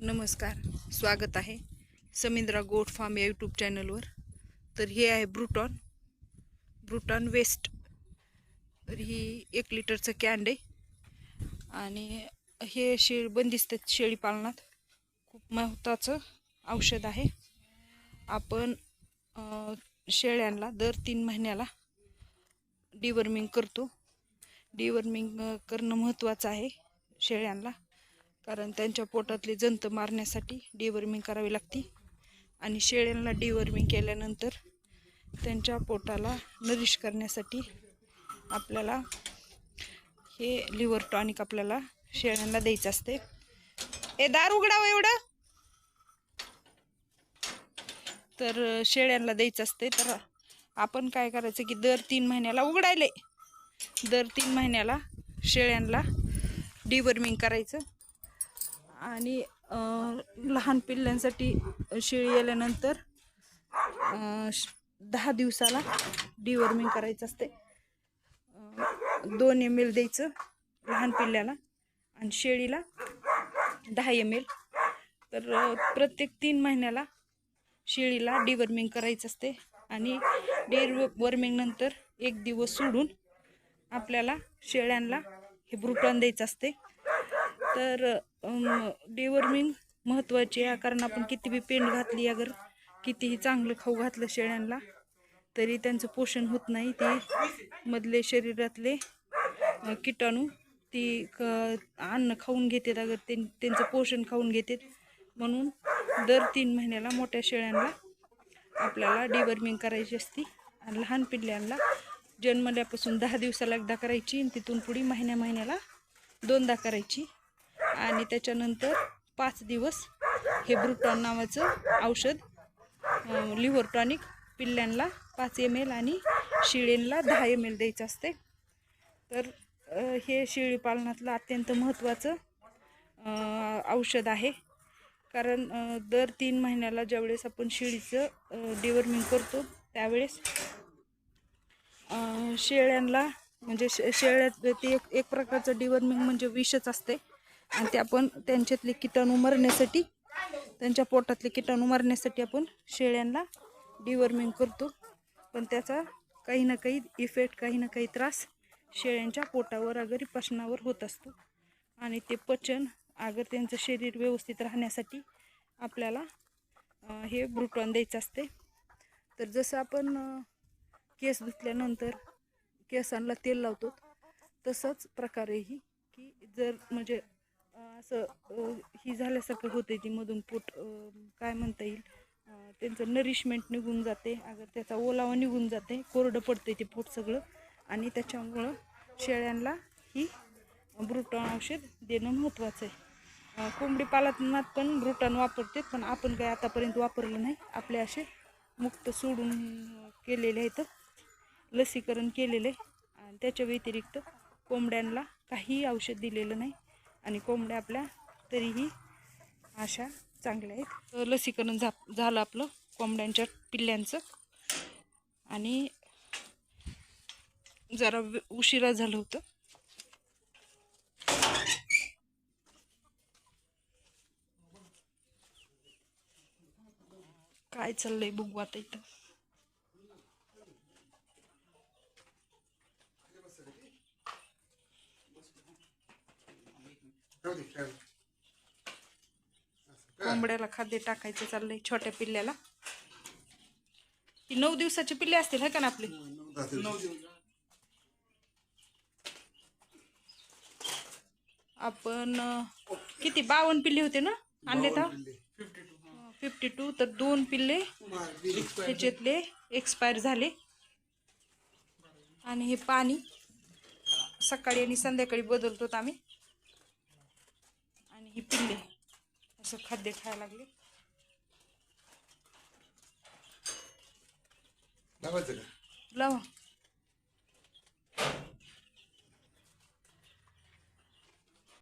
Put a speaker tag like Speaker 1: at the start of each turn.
Speaker 1: नमस्कार स्वागत आहे समिंद्रा गोट फार्म या यूट्यूब चॅनलवर तर हे आहे ब्रुटॉन ब्रुटॉन वेस्ट तर ही एक लिटरचं कॅन्ड आहे. आणि हे शेळी बंदिस्त शेळी पालनात खूप महत्त्वाचं औषध आहे. आपण शेळ्यांना दर तीन महिन्याला डिवर्मिंग करतो. डिवर्मिंग करणं महत्त्वाचं आहे शेळ्यांना. कारण त्यांच्या पोटातले जंत मारण्यासाठी डिवर्मिंग करावी लागते. आणि शेळ्यांना डिवर्मिंग केल्यानंतर त्यांच्या पोटाला नरिश करण्यासाठी आपल्याला हे लिव्हर टॉनिक आपल्याला शेळ्यांना द्यायचं असते. हे दार उघडावं एवढं. तर शेळ्यांना द्यायचं असते. तर आपण काय करायचं की दर तीन महिन्याला उघडायले. दर तीन महिन्याला शेळ्यांना डिवर्मिंग करायचं. आणि लहान पिल्लांसाठी शेळी आल्यानंतर श- दहा दिवसाला डिवॉर्मिंग करायचं असते. दोन एम एल द्यायचं लहान पिल्ल्याला आणि शेळीला दहा एम एल तर प्रत्येक तीन महिन्याला शेळीला डिवॉर्मिंग करायचं असते आणि डिवॉर्मिंग नंतर एक दिवस सोडून आपल्याला शेळ्यांना हे ब्रुटॉन द्यायचं असते. तर डिवर्मिंग महत्त्वाची आहे कारण आपण किती बी पेंड घातली अगर कितीही चांगलं खाऊ घातलं शेळ्यांना तरी त्यांचं पोषण होत नाही. ते मधले शरीरातले किटाणू ती क अन्न खाऊन घेतात अगर ते त्यांचं पोषण खाऊन घेतात. म्हणून दर तीन महिन्याला मोठ्या शेळ्यांना आपल्याला डिवर्मिंग करायची असती. आणि लहान पिल्ल्यांना जन्मल्यापासून दहा दिवसाला एकदा करायची आणि तिथून पुढे महिन्या महिन्याला दोनदा करायची. आणि त्याच्यानंतर पाच दिवस हे ब्रुटॉन नावाचं औषध लिव्हर टॉनिक पिल्ल्यांना पाच एम एल आणि शिळेंला दहा एम एल द्यायचं असते. तर हे शेळी पालनातलं अत्यंत महत्त्वाचं औषध आहे. कारण दर तीन महिन्याला ज्यावेळेस आपण शेळीचं डिवर्मिंग करतो त्यावेळेस शेळ्यांना म्हणजे शे शेळ्यात ते एक एक प्रकारचं डिवर्मिंग म्हणजे विषच असते. आणि ते आपण त्यांच्यातले किटाणू मरण्यासाठी त्यांच्या पोटातले किटाणू मरण्यासाठी आपण शेळ्यांना डिवर्मिंग करतो. पण त्याचा काही ना काही इफेक्ट काही ना काही त्रास शेळ्यांच्या पोटावर अगदी पचनावर होत असतो. आणि ते पचन अगर त्यांचं शरीर व्यवस्थित राहण्यासाठी आपल्याला हे ब्रुटॉन द्यायचं असते. तर जसं आपण केस धुतल्यानंतर केसांना तेल लावतो तसंच प्रकारेही की जर म्हणजे असं ही झाल्यासारखं होतं ती मधून पोट काय म्हणता येईल त्यांचं नरिशमेंट निघून जाते. अगर त्याचा ओलावा निघून जाते कोरडं पडते ते पोट सगळं. आणि त्याच्यामुळं शेळ्यांना ही ब्रुटॉन औषध देणं महत्त्वाचं आहे. कोंबडी पालनात पण ब्रुटॉन वापरते पण आपण काय आतापर्यंत वापरलं नाही. आपले असे मुक्त सोडून केलेले आहेत. लसीकरण केलेले. आणि त्याच्या व्यतिरिक्त कोंबड्यांना काहीही औषध दिलेलं नाही. आणि कोंबड्या आपल्या तरीही अशा चांगल्या आहेत. तर लसीकरण झा झालं आपलं कोंबड्यांच्या पिल्ल्यांचं. आणि जरा उशिरा झालं होतं. काय चाललंय बघू आता इथं. कोंबड्याला खाद्य टाकायचं चाललंय छोट्या पिल्ल्याला. ही नऊ दिवसाची पिल्ले असतील है का ना आपली? आपण अं, किती? बावन्न पिल्ले होते ना? आणले तर? फिफ्टी टू तर दोन पिल्ले त्याच्यातले एक्सपायर झाले. आणि हे पाणी सकाळी आणि संध्याकाळी बदलतो आम्ही. ही पिल्ले. असं खाद्य खायला लागले.
Speaker 2: लावायचं का?
Speaker 1: लावा.